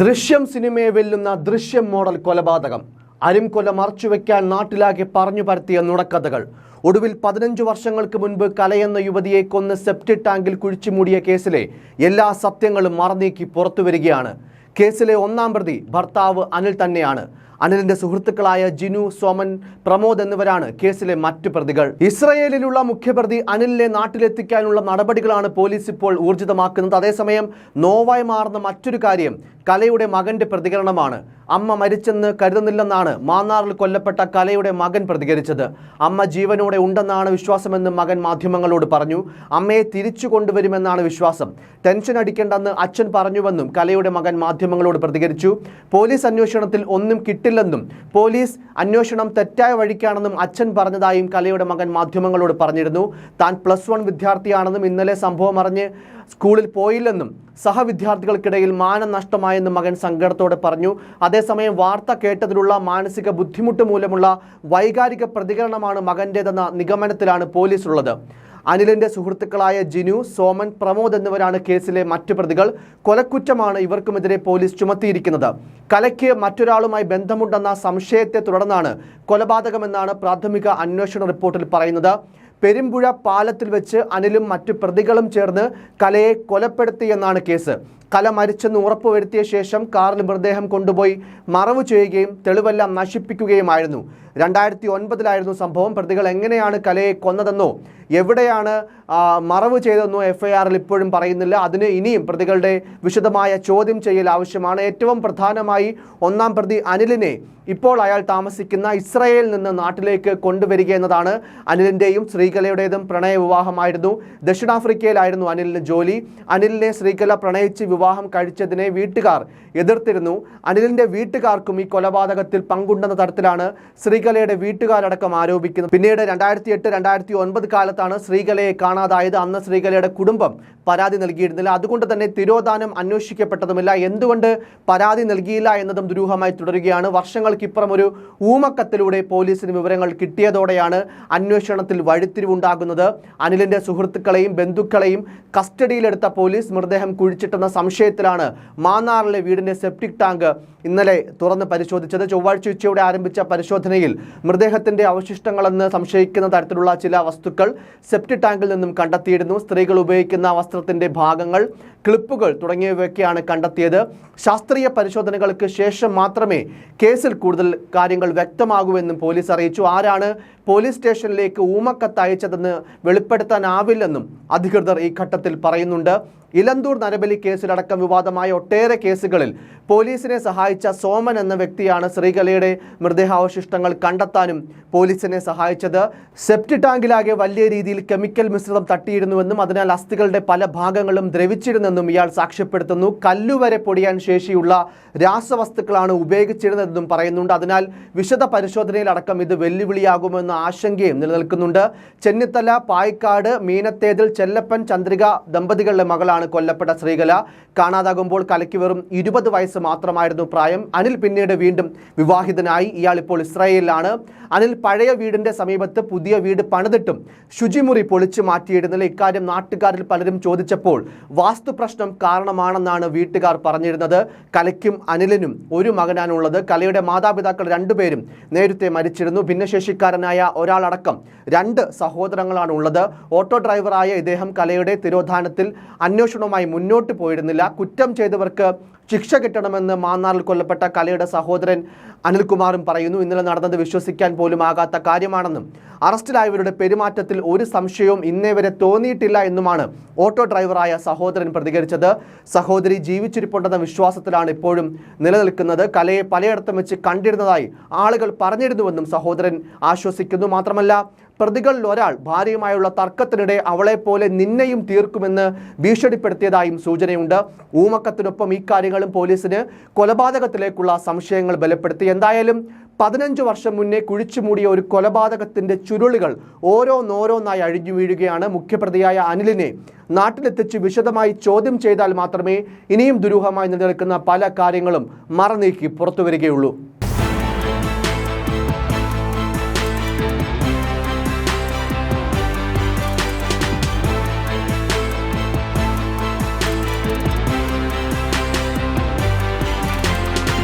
ദൃശ്യം സിനിമയെ വെല്ലുന്ന ദൃശ്യം മോഡൽ കൊലപാതകം. അരിംകൊല മറച്ചുവെക്കാൻ നാട്ടിലാകെ പറഞ്ഞു പരത്തിയ നുണക്കഥകൾ. ഒടുവിൽ പതിനഞ്ച് വർഷങ്ങൾക്ക് മുൻപ് കലയെന്ന യുവതിയെ കൊന്ന് സെപ്റ്റി ടാങ്കിൽ കുഴിച്ചു മൂടിയ കേസിലെ എല്ലാ സത്യങ്ങളും മറന്നീക്കി പുറത്തു വരികയാണ്. കേസിലെ ഒന്നാം പ്രതി ഭർത്താവ് അനിൽ തന്നെയാണ്. അനിലിന്റെ സുഹൃത്തുക്കളായ ജിനു സോമൻ പ്രമോദ് എന്നിവരാണ് കേസിലെ മറ്റു പ്രതികൾ. ഇസ്രയേലിലുള്ള മുഖ്യപ്രതി അനിലിനെ നാട്ടിലെത്തിക്കാനുള്ള നടപടികളാണ് പോലീസ് ഇപ്പോൾ ഊർജിതമാക്കുന്നത്. അതേസമയം നോവായി മാറുന്ന മറ്റൊരു കാര്യം കലയുടെ മകന്റെ പ്രതികരണമാണ്. അമ്മ മരിച്ചെന്ന് കരുതുന്നില്ലെന്നാണ് മാന്നാറിൽ കൊല്ലപ്പെട്ട കലയുടെ മകൻ പ്രതികരിച്ചത്. അമ്മ ജീവനോടെ ഉണ്ടെന്നാണ് വിശ്വാസമെന്ന് മകൻ മാധ്യമങ്ങളോട് പറഞ്ഞു. അമ്മയെ തിരിച്ചു കൊണ്ടുവരുമെന്നാണ് വിശ്വാസം. ടെൻഷൻ അടിക്കേണ്ടെന്ന് അച്ഛൻ പറഞ്ഞുവെന്നും കലയുടെ മകൻ മാധ്യമങ്ങളോട് പ്രതികരിച്ചു. പോലീസ് അന്വേഷണത്തിൽ ഒന്നും കിട്ടില്ലെന്നും പോലീസ് അന്വേഷണം തെറ്റായ വഴിക്കാണെന്നും അച്ഛൻ പറഞ്ഞതായും കലയുടെ മകൻ മാധ്യമങ്ങളോട് പറഞ്ഞിരുന്നു. താൻ പ്ലസ് വൺ വിദ്യാർത്ഥിയാണെന്നും ഇന്നലെ സംഭവം അറിഞ്ഞ് സ്കൂളിൽ പോയില്ലെന്നും സഹവിദ്യാർത്ഥികൾക്കിടയിൽ മാനം നഷ്ടമായെന്നും മകൻ സങ്കടത്തോടെ പറഞ്ഞു. അതേസമയം വാർത്ത കേട്ടതിലുള്ള മാനസിക ബുദ്ധിമുട്ട് മൂലമുള്ള വൈകാരിക പ്രതികരണമാണ് മകന്റേതെന്ന നിഗമനത്തിലാണ് പോലീസ് ഉള്ളത് അനിലിന്റെ സുഹൃത്തുക്കളായ ജിനു സോമൻ പ്രമോദ് എന്നിവരാണ് കേസിലെ മറ്റു പ്രതികൾ. കൊലക്കുറ്റമാണ് ഇവർക്കുമെതിരെ പോലീസ് ചുമത്തിയിരിക്കുന്നത്. കലയ്ക്ക് മറ്റൊരാളുമായി ബന്ധമുണ്ടെന്ന സംശയത്തെ തുടർന്നാണ് കൊലപാതകമെന്നാണ് പ്രാഥമിക അന്വേഷണ റിപ്പോർട്ടിൽ പറയുന്നത്. പെരുമ്പുഴ പാലത്തിൽ വെച്ച് അനിലും മറ്റു പ്രതികളും ചേർന്ന് കലയെ കൊലപ്പെടുത്തിയെന്നാണ് കേസ്. കല മരിച്ചെന്ന് ഉറപ്പുവരുത്തിയ ശേഷം കാറിൽ മൃതദേഹം കൊണ്ടുപോയി മറവ് ചെയ്യുകയും തെളിവെല്ലാം നശിപ്പിക്കുകയുമായിരുന്നു. രണ്ടായിരത്തി ഒൻപതിലായിരുന്നു സംഭവം. പ്രതികൾ എങ്ങനെയാണ് കലയെ കൊന്നതെന്നോ എവിടെയാണ് മറവ് ചെയ്തതെന്നോ എഫ്ഐആറിൽ ഇപ്പോഴും പറയുന്നില്ല. അതിന് ഇനിയും പ്രതികളുടെ വിശദമായ ചോദ്യം ചെയ്യൽ ആവശ്യമാണ്. ഏറ്റവും പ്രധാനമായി ഒന്നാം പ്രതി അനിലിനെ ഇപ്പോൾ അയാൾ താമസിക്കുന്ന ഇസ്രയേലിൽ നിന്ന് നാട്ടിലേക്ക് കൊണ്ടുവരിക എന്നതാണ് അനിലിന്റെയും ശ്രീകലയുടേതും പ്രണയ വിവാഹമായിരുന്നു ദക്ഷിണാഫ്രിക്കയിലായിരുന്നു അനിലിന് ജോലി. അനിലിനെ ശ്രീകല പ്രണയിച്ച് കഴിച്ചതിനെ വീട്ടുകാർ എതിർത്തിരുന്നു. അനിലിന്റെ വീട്ടുകാർക്കും ഈ കൊലപാതകത്തിൽ പങ്കുണ്ടെന്ന തരത്തിലാണ് ശ്രീകലയുടെ വീട്ടുകാരടക്കം ആരോപിക്കുന്നത്. പിന്നീട് രണ്ടായിരത്തി എട്ട് രണ്ടായിരത്തി ഒൻപത് കാലത്താണ് ശ്രീകലയെ കാണാതായത്. അന്ന് ശ്രീകലയുടെ കുടുംബം പരാതി നൽകിയിരുന്നില്ല. അതുകൊണ്ട് തന്നെ തിരോധാനം അന്വേഷിക്കപ്പെട്ടതുമില്ല. എന്തുകൊണ്ട് പരാതി നൽകിയില്ല എന്നതും ദുരൂഹമായി തുടരുകയാണ്. വർഷങ്ങൾക്കിപ്പുറം ഒരു ഊമക്കത്തിലൂടെ പോലീസിന് വിവരങ്ങൾ കിട്ടിയതോടെയാണ് അന്വേഷണത്തിൽ വഴിത്തിരിവുണ്ടാകുന്നത്. അനിലിന്റെ സുഹൃത്തുക്കളെയും ബന്ധുക്കളെയും കസ്റ്റഡിയിലെടുത്ത പോലീസ് മൃതദേഹം കുഴിച്ചിട്ടെന്ന സംശയത്തിലാണ് മാന്നാറിലെ വീടിന്റെ സെപ്റ്റിക് ടാങ്ക് ഇന്നലെ തുറന്ന് പരിശോധിച്ചത്. ചൊവ്വാഴ്ച ഉച്ചയോടെ ആരംഭിച്ച പരിശോധനയിൽ മൃതദേഹത്തിന്റെ അവശിഷ്ടങ്ങളെന്ന് സംശയിക്കുന്ന തരത്തിലുള്ള ചില വസ്തുക്കൾ സെപ്റ്റിക് ടാങ്കിൽ നിന്നും കണ്ടെത്തിയിരുന്നു. സ്ത്രീകൾ ഉപയോഗിക്കുന്ന വസ്ത്രത്തിന്റെ ഭാഗങ്ങൾ ക്ലിപ്പുകൾ തുടങ്ങിയവയൊക്കെയാണ് കണ്ടെത്തിയത്. ശാസ്ത്രീയ പരിശോധനകൾക്ക് ശേഷം മാത്രമേ കേസിൽ കൂടുതൽ കാര്യങ്ങൾ വ്യക്തമാകൂവെന്നും പോലീസ് അറിയിച്ചു. ആരാണ് പോലീസ് സ്റ്റേഷനിലേക്ക് ഊമക്കത്ത് അയച്ചതെന്ന് വെളിപ്പെടുത്താനാവില്ലെന്നും അധികൃതർ ഈ ഘട്ടത്തിൽ പറയുന്നുണ്ട്. ഇലന്തൂർ നരബലി കേസിലടക്കം വിവാദമായ ഒട്ടേറെ കേസുകളിൽ പോലീസിനെ സഹായിച്ച സോമൻ എന്ന വ്യക്തിയാണ് ശ്രീകലയുടെ മൃതദേഹാവശിഷ്ടങ്ങൾ കണ്ടെത്താനും പോലീസിനെ സഹായിച്ചത്. സെപ്റ്റി ടാങ്കിലാകെ വലിയ രീതിയിൽ കെമിക്കൽ മിശ്രിതം തട്ടിയിരുന്നുവെന്നും അതിനാൽ അസ്ഥികളുടെ പല ഭാഗങ്ങളും ദ്രവിച്ചിരുന്നെന്നും ഇയാൾ സാക്ഷ്യപ്പെടുത്തുന്നു. കല്ലുവരെ പൊടിയാൻ ശേഷിയുള്ള രാസവസ്തുക്കളാണ് ഉപയോഗിച്ചിരുന്നതെന്നും പറയുന്നുണ്ട്. അതിനാൽ വിശദ പരിശോധനയിലടക്കം ഇത് വെല്ലുവിളിയാകുമെന്ന ആശങ്കയും നിലനിൽക്കുന്നുണ്ട്. ചെന്നിത്തല പായിക്കാട് മീനത്തേതിൽ ചെല്ലപ്പൻ ചന്ദ്രിക ദമ്പതികളുടെ മകളാണ് കൊല്ലപ്പെട്ട ശ്രീകല. കാണാതാകുമ്പോൾ കലയ്ക്ക് വെറും ഇരുപത് വയസ്സ് മാത്രമായിരുന്നു പ്രായം. അനിൽ പിന്നീട് വീണ്ടും വിവാഹിതനായി. ഇയാൾ ഇപ്പോൾ ഇസ്രായേലിലാണ്. അനിൽ പഴയ വീടിന്റെ സമീപത്ത് പുതിയ വീട് പണിതിട്ടും ശുചിമുറി പൊളിച്ചു മാറ്റിയിരുന്നില്ല ഇക്കാര്യം നാട്ടുകാരിൽ പലരും ചോദിച്ചപ്പോൾ വാസ്തു പ്രശ്നം കാരണമാണെന്നാണ് വീട്ടുകാർ പറഞ്ഞിരുന്നത്. കലയ്ക്കും അനിലിനും ഒരു മകനാണുള്ളത്. കലയുടെ മാതാപിതാക്കൾ രണ്ടുപേരും നേരത്തെ മരിച്ചിരുന്നു. ഭിന്നശേഷിക്കാരനായ ഒരാളടക്കം രണ്ട് സഹോദരങ്ങളാണ് ഉള്ളത് ഓട്ടോ ഡ്രൈവറായ ഇദ്ദേഹം കലയുടെ തിരോധാനത്തിൽ അന്വേഷണവുമായി മുന്നോട്ട് പോയിരുന്നില്ല. കുറ്റം ചെയ്തവർക്ക് ശിക്ഷ കിട്ടണമെന്ന് മാന്നാറിൽ കൊല്ലപ്പെട്ട കലയുടെ സഹോദരൻ അനിൽകുമാറും പറയുന്നു ഇന്നലെ നടന്നത് വിശ്വസിക്കാൻ പോലും ആകാത്ത കാര്യമാണെന്നും അറസ്റ്റിലായവരുടെ പെരുമാറ്റത്തിൽ ഒരു സംശയവും ഇന്നേ വരെ തോന്നിയിട്ടില്ല എന്നുമാണ് ഓട്ടോ ഡ്രൈവറായ സഹോദരൻ പ്രതികരിച്ചത്. സഹോദരി ജീവിച്ചിരിപ്പുണ്ടെന്ന വിശ്വാസത്തിലാണ് ഇപ്പോഴും നിലനിൽക്കുന്നത്. കലയെ പലയിടത്തും വെച്ച് കണ്ടിരുന്നതായി ആളുകൾ പറഞ്ഞിരുന്നുവെന്നും സഹോദരൻ ആശ്വസിക്കുന്നു. മാത്രമല്ല പ്രതികളിൽ ഒരാൾ ഭാര്യയുമായുള്ള തർക്കത്തിനിടെ അവളെപ്പോലെ പോലെ നിന്നെയും തീർക്കുമെന്ന് ഭീഷണിപ്പെടുത്തിയതായും സൂചനയുണ്ട്. ഊമക്കത്തിനൊപ്പം കാര്യങ്ങളും പോലീസിന് കൊലപാതകത്തിലേക്കുള്ള സംശയങ്ങൾ ബലപ്പെടുത്തി. എന്തായാലും പതിനഞ്ച് വർഷം മുന്നേ കുഴിച്ചു മൂടിയ ഒരു കൊലപാതകത്തിന്റെ ചുരുളുകൾ ഓരോന്നോരോന്നായി അഴിഞ്ഞു വീഴുകയാണ് മുഖ്യപ്രതിയായ അനിലിനെ. നാട്ടിലെത്തിച്ച് വിശദമായി ചോദ്യം ചെയ്താൽ മാത്രമേ ഇനിയും ദുരൂഹമായി നിലനിൽക്കുന്ന പല കാര്യങ്ങളും മറനീക്കി പുറത്തു വരികയുള്ളൂ